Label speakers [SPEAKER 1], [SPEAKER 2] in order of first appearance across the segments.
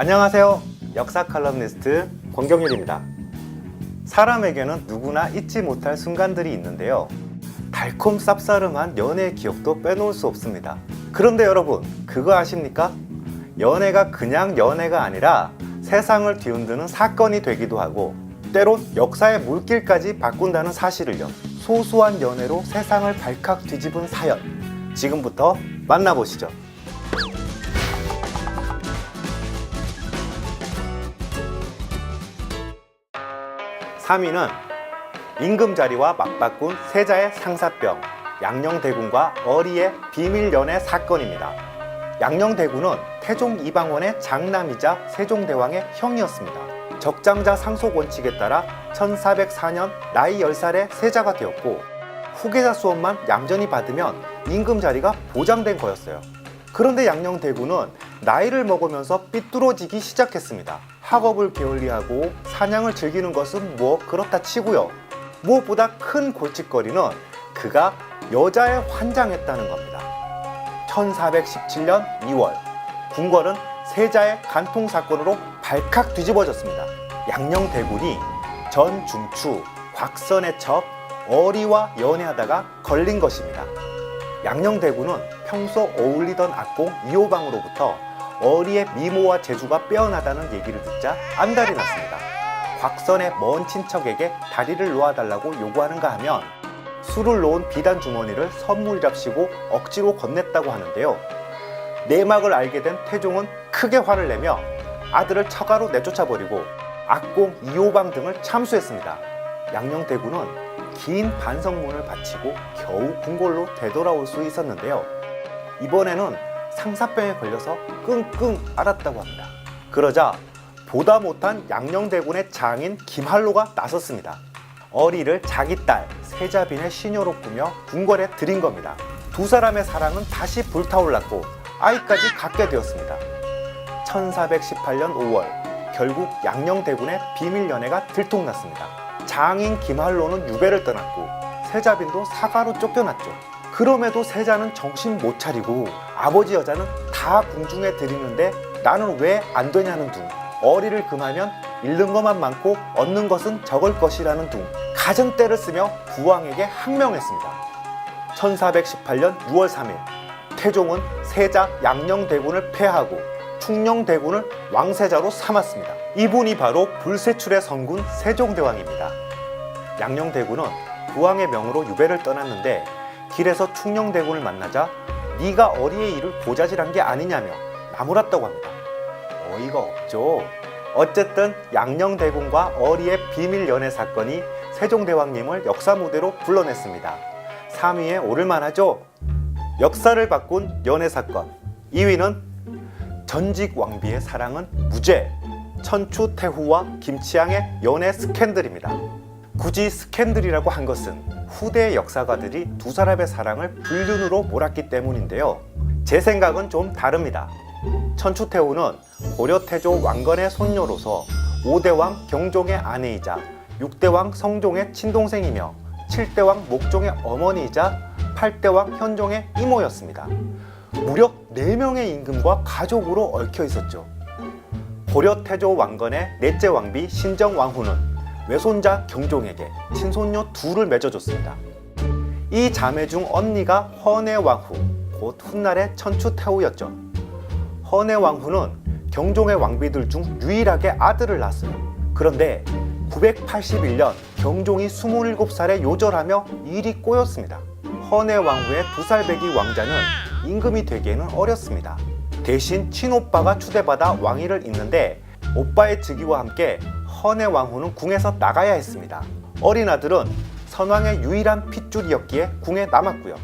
[SPEAKER 1] 안녕하세요. 역사 칼럼니스트 권경률입니다. 사람에게는 누구나 잊지 못할 순간들이 있는데요. 달콤 쌉싸름한 연애의 기억도 빼놓을 수 없습니다. 그런데 여러분, 그거 아십니까? 연애가 그냥 연애가 아니라 세상을 뒤흔드는 사건이 되기도 하고 때론 역사의 물길까지 바꾼다는 사실을요. 소소한 연애로 세상을 발칵 뒤집은 사연. 지금부터 만나보시죠. 3위는 임금 자리와 맞바꾼 세자의 상사병, 양녕대군과 어리의 비밀 연애 사건입니다. 양녕대군은 태종 이방원의 장남이자 세종대왕의 형이었습니다. 적장자 상속 원칙에 따라 1404년 나이 10살에 세자가 되었고 후계자 수업만 얌전히 받으면 임금 자리가 보장된 거였어요. 그런데 양녕대군은 나이를 먹으면서 삐뚤어지기 시작했습니다. 학업을 게을리하고 사냥을 즐기는 것은 뭐 그렇다 치고요. 무엇보다 큰 골칫거리는 그가 여자에 환장했다는 겁니다. 1417년 2월 궁궐은 세자의 간통 사건으로 발칵 뒤집어졌습니다. 양녕대군이 전 중추 곽선의 첩 어리와 연애하다가 걸린 것입니다. 양녕대군은 평소 어울리던 악공 이호방으로부터 어리의 미모와 재주가 빼어나다는 얘기를 듣자 안달이 났습니다. 곽선의 먼 친척에게 다리를 놓아달라고 요구하는가 하면 술을 놓은 비단 주머니를 선물이랍시고 억지로 건넸다고 하는데요. 내막을 알게 된 태종은 크게 화를 내며 아들을 처가로 내쫓아버리고 악공 이호방 등을 참수했습니다. 양녕대군은 긴 반성문을 바치고 겨우 궁궐로 되돌아올 수 있었는데요. 이번에는 상사병에 걸려서 끙끙 앓았다고 합니다. 그러자 보다 못한 양녕대군의 장인 김한로가 나섰습니다. 어리를 자기 딸 세자빈의 시녀로 꾸며 궁궐에 들인 겁니다. 두 사람의 사랑은 다시 불타올랐고 아이까지 갖게 되었습니다. 1418년 5월 결국 양녕대군의 비밀 연애가 들통났습니다. 장인 김한로는 유배를 떠났고 세자빈도 사가로 쫓겨났죠. 그럼에도 세자는 정신 못 차리고 아버지 여자는 다 궁중에 들이는데 나는 왜 안 되냐는 둥 어리를 금하면 잃는 것만 많고 얻는 것은 적을 것이라는 둥 가전대를 쓰며 부왕에게 항명했습니다. 1418년 6월 3일 태종은 세자 양녕대군을 폐하고 충녕대군을 왕세자로 삼았습니다. 이분이 바로 불세출의 성군 세종대왕입니다. 양녕대군은 부왕의 명으로 유배를 떠났는데 길에서 충녕대군을 만나자 네가 어리의 일을 고자질한 게 아니냐며 나무랐다고 합니다. 어이가 없죠. 어쨌든 양녕대군과 어리의 비밀 연애 사건이 세종대왕님을 역사 무대로 불러냈습니다. 3위에 오를 만 하죠. 역사를 바꾼 연애 사건. 2위는 전직 왕비의 사랑은 무죄. 천추 태후와 김치향의 연애 스캔들입니다. 굳이 스캔들이라고 한 것은 후대 역사가들이 두 사람의 사랑을 불륜으로 몰았기 때문인데요. 제 생각은 좀 다릅니다. 천추태후는 고려 태조 왕건의 손녀로서 5대왕 경종의 아내이자 6대왕 성종의 친동생이며 7대왕 목종의 어머니이자 8대왕 현종의 이모였습니다. 무려 4명의 임금과 가족으로 얽혀 있었죠. 고려 태조 왕건의 넷째 왕비 신정왕후는 외손자 경종에게 친손녀 둘을 맺어줬습니다. 이 자매 중 언니가 헌해왕후, 곧 훗날의 천추태후였죠. 헌해왕후는 경종의 왕비들 중 유일하게 아들을 낳았어요. 그런데 981년 경종이 27살에 요절하며 일이 꼬였습니다. 헌해왕후의 두 살 배기 왕자는 임금이 되기에는 어렸습니다. 대신 친오빠가 추대받아 왕위를 잇는데 오빠의 즉위와 함께 헌해왕후는 궁에서 나가야 했습니다. 어린 아들은 선왕의 유일한 핏줄이었기에 궁에 남았고요.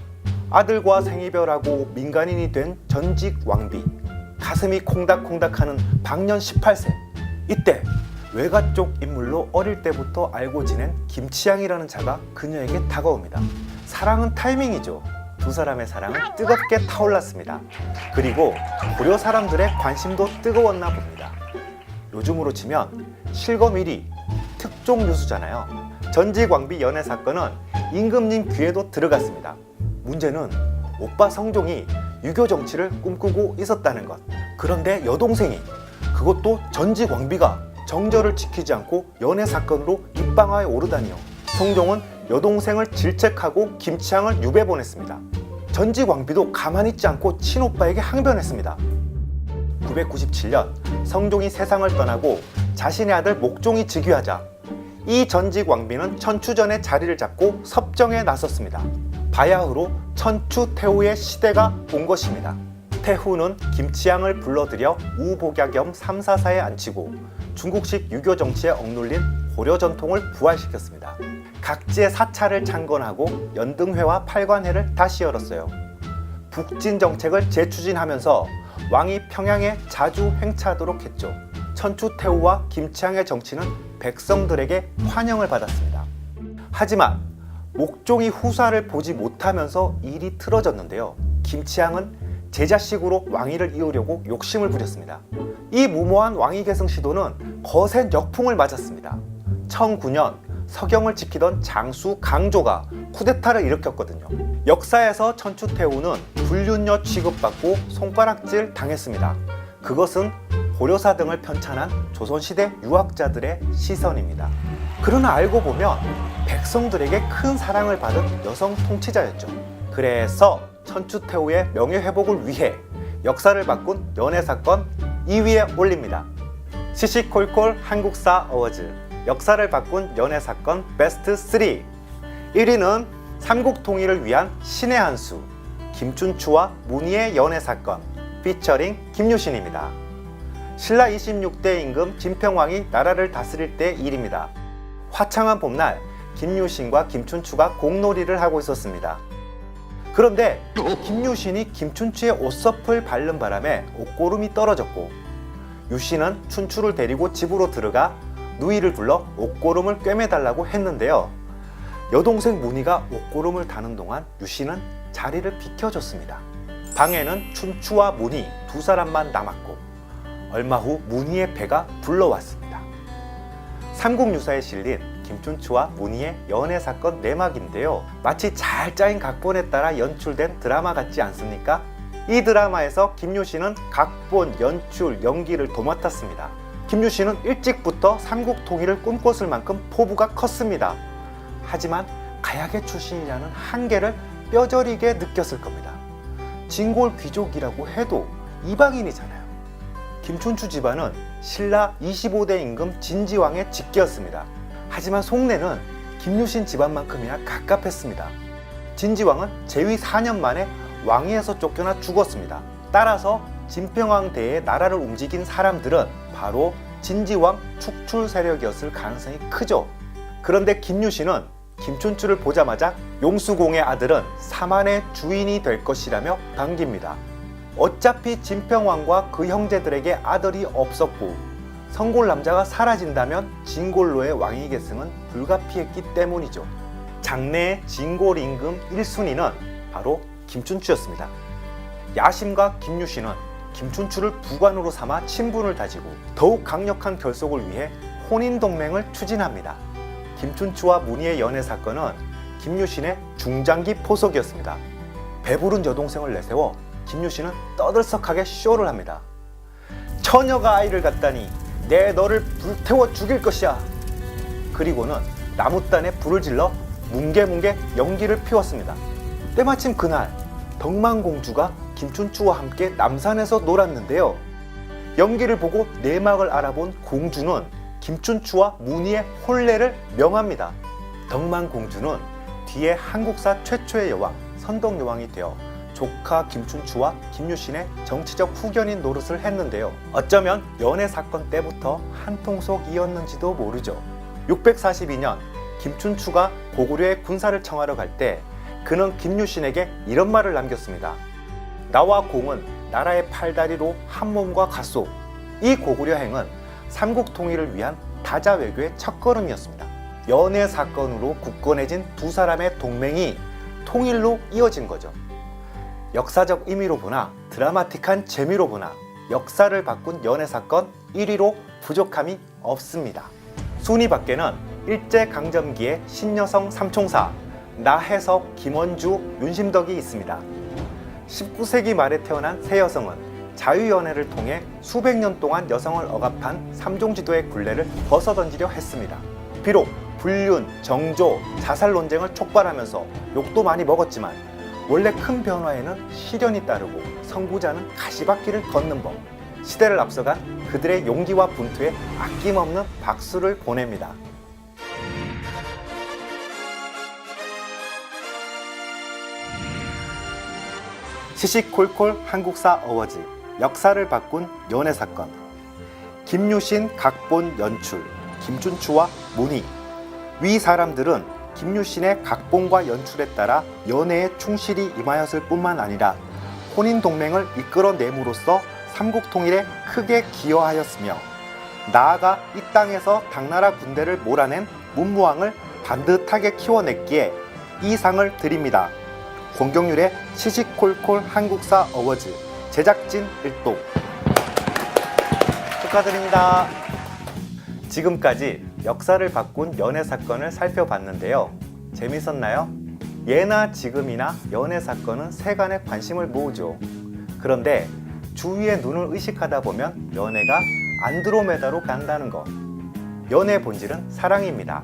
[SPEAKER 1] 아들과 생이별하고 민간인이 된 전직 왕비 가슴이 콩닥콩닥하는 방년 18세 이때 외가 쪽 인물로 어릴 때부터 알고 지낸 김치향이라는 자가 그녀에게 다가옵니다. 사랑은 타이밍이죠. 두 사람의 사랑은 뜨겁게 타올랐습니다. 그리고 고려 사람들의 관심도 뜨거웠나 봅니다. 요즘으로 치면 실검 1위 특종 뉴스잖아요. 전직 왕비 연애 사건은 임금님 귀에도 들어갔습니다. 문제는 오빠 성종이 유교 정치를 꿈꾸고 있었다는 것. 그런데 여동생이 그것도 전직 왕비가 정절을 지키지 않고 연애 사건으로 입방아에 오르다니요. 성종은 여동생을 질책하고 김치향을 유배 보냈습니다. 전직 왕비도 가만히 있지 않고 친오빠에게 항변했습니다. 997년 성종이 세상을 떠나고 자신의 아들 목종이 즉위하자 이 전직 왕비는 천추전의 자리를 잡고 섭정에 나섰습니다. 바야흐로 천추 태후의 시대가 온 것입니다. 태후는 김치향을 불러들여 우복야 겸 삼사사에 앉히고 중국식 유교 정치에 억눌린 고려 전통을 부활시켰습니다. 각지의 사찰을 창건하고 연등회와 팔관회를 다시 열었어요. 북진 정책을 재추진하면서 왕이 평양에 자주 행차하도록 했죠. 천추태후와 김치향의 정치는 백성들에게 환영을 받았습니다. 하지만 목종이 후사를 보지 못하면서 일이 틀어졌는데요. 김치향은 제 자식으로 왕위를 이으려고 욕심을 부렸습니다. 이 무모한 왕위 계승 시도는 거센 역풍을 맞았습니다. 1009년 서경을 지키던 장수 강조가 쿠데타를 일으켰거든요. 역사에서 천추태후는 불륜녀 취급받고 손가락질 당했습니다. 그것은 고려사 등을 편찬한 조선시대 유학자들의 시선입니다. 그러나 알고 보면 백성들에게 큰 사랑을 받은 여성 통치자였죠. 그래서 천추태후의 명예회복을 위해 역사를 바꾼 연애사건 2위에 올립니다. 시시콜콜 한국사 어워즈 역사를 바꾼 연애사건 베스트 3 1위는 삼국 통일을 위한 신의 한 수 김춘추와 문희의 연애사건 피처링 김유신입니다. 신라 26대 임금 진평왕이 나라를 다스릴 때 일입니다. 화창한 봄날 김유신과 김춘추가 공놀이를 하고 있었습니다. 그런데 김유신이 김춘추의 옷섭을 밟는 바람에 옷고름이 떨어졌고 유신은 춘추를 데리고 집으로 들어가 누이를 불러 옷고름을 꿰매달라고 했는데요. 여동생 문희가 옷고름을 다는 동안 유신은 자리를 비켜줬습니다. 방에는 춘추와 문희 두 사람만 남았고 얼마 후 문희의 배가 불러왔습니다. 삼국유사에 실린 김춘추와 문희의 연애 사건 내막인데요. 마치 잘 짜인 각본에 따라 연출된 드라마 같지 않습니까? 이 드라마에서 김유신은 각본, 연출, 연기를 도맡았습니다. 김유신은 일찍부터 삼국 통일을 꿈꿨을 만큼 포부가 컸습니다. 하지만 가야계 출신이라는 한계를 뼈저리게 느꼈을 겁니다. 진골 귀족이라고 해도 이방인이잖아요. 김춘추 집안은 신라 25대 임금 진지왕의 직계였습니다. 하지만 속내는 김유신 집안만큼이나 갑갑했습니다. 진지왕은 재위 4년 만에 왕위에서 쫓겨나 죽었습니다. 따라서 진평왕 대에 나라를 움직인 사람들은 바로 진지왕 축출 세력이었을 가능성이 크죠. 그런데 김유신은 김춘추를 보자마자 용수공의 아들은 사만의 주인이 될 것이라며 반깁니다. 어차피 진평왕과 그 형제들에게 아들이 없었고 성골 남자가 사라진다면 진골로의 왕위 계승은 불가피했기 때문이죠. 장래의 진골 임금 1순위는 바로 김춘추였습니다. 야심과 김유신은 김춘추를 부관으로 삼아 친분을 다지고 더욱 강력한 결속을 위해 혼인 동맹을 추진합니다. 김춘추와 문희의 연애 사건은 김유신의 중장기 포석이었습니다. 배부른 여동생을 내세워 김유신은 떠들썩하게 쇼를 합니다. 처녀가 아이를 갖다니 내 너를 불태워 죽일 것이야. 그리고는 나무단에 불을 질러 뭉게뭉게 연기를 피웠습니다. 때마침 그날 덕만공주가 김춘추와 함께 남산에서 놀았는데요. 연기를 보고 내막을 알아본 공주는 김춘추와 문희의 혼례를 명합니다. 덕만공주는 뒤에 한국사 최초의 여왕 선덕여왕이 되어 조카 김춘추와 김유신의 정치적 후견인 노릇을 했는데요. 어쩌면 연애 사건 때부터 한 통속이었는지도 모르죠. 642년 김춘추가 고구려에 군사를 청하러 갈 때 그는 김유신에게 이런 말을 남겼습니다. 나와 공은 나라의 팔다리로 한 몸과 같소. 이 고구려 행은 삼국 통일을 위한 다자 외교의 첫걸음이었습니다. 연애 사건으로 굳건해진 두 사람의 동맹이 통일로 이어진 거죠. 역사적 의미로 보나 드라마틱한 재미로 보나 역사를 바꾼 연애 사건 1위로 부족함이 없습니다. 순위 밖에는 일제 강점기의 신여성 삼총사 나혜석, 김원주, 윤심덕이 있습니다. 19세기 말에 태어난 새 여성은 자유연애를 통해 수백 년 동안 여성을 억압한 삼종 지도의 굴레를 벗어던지려 했습니다. 비록 불륜, 정조, 자살 논쟁을 촉발하면서 욕도 많이 먹었지만 원래 큰 변화에는 시련이 따르고 선구자는 가시밭길을 걷는 법. 시대를 앞서간 그들의 용기와 분투에 아낌없는 박수를 보냅니다. 시시콜콜 한국사 어워즈 역사를 바꾼 연애 사건 김유신 각본 연출 김준추와 문희 위 사람들은 김유신의 각본과 연출에 따라 연애에 충실히 임하였을 뿐만 아니라 혼인 동맹을 이끌어냄으로써 삼국 통일에 크게 기여하였으며 나아가 이 땅에서 당나라 군대를 몰아낸 문무왕을 반듯하게 키워냈기에 이 상을 드립니다. 공경률의 시시콜콜 한국사 어워즈 제작진 일동 축하드립니다. 지금까지 역사를 바꾼 연애 사건을 살펴봤는데요. 재밌었나요? 예나 지금이나 연애 사건은 세간의 관심을 모으죠. 그런데 주위의 눈을 의식하다 보면 연애가 안드로메다로 간다는 것. 연애의 본질은 사랑입니다.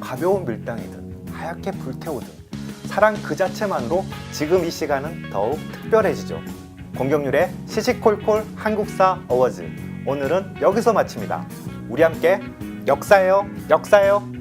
[SPEAKER 1] 가벼운 밀당이든 하얗게 불태우든 사랑 그 자체만으로 지금 이 시간은 더욱 특별해지죠. 공격률의 시시콜콜 한국사 어워즈 오늘은 여기서 마칩니다. 우리 함께 역사예요, 역사예요.